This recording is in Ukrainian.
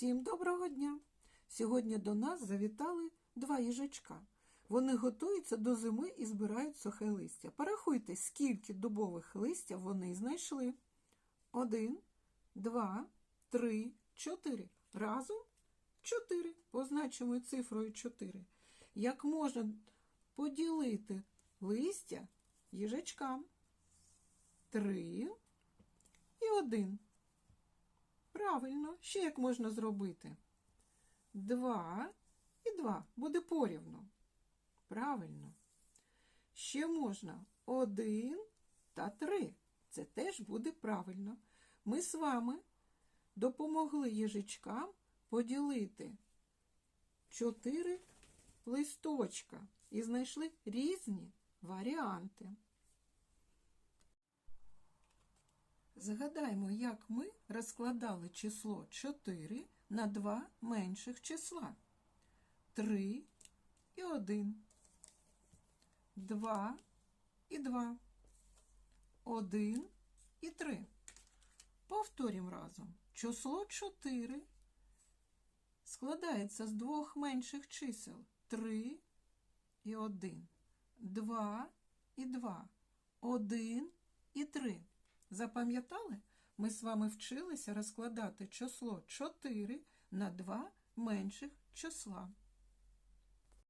Всім доброго дня! Сьогодні до нас завітали два їжачка. Вони готуються до зими і збирають сухе листя. Порахуйте, скільки дубових листя вони знайшли. Один, два, три, чотири. Разом чотири. Позначимо цифрою чотири. Як можна поділити листя їжачкам? Три і один. Правильно, ще як можна зробити? Два і два буде порівну. Правильно. Ще можна один та три. Це теж буде правильно. Ми з вами допомогли їжачкам поділити чотири листочка і знайшли різні варіанти. Згадаймо, як ми розкладали число 4 на два менших числа. 3 і 1. 2 і 2. 1 і 3. Повторім разом. Число 4 складається з двох менших чисел 3 і 1. 2 і 2. 1 і 3. Запам'ятали? Ми з вами вчилися розкладати число 4 на два менших числа.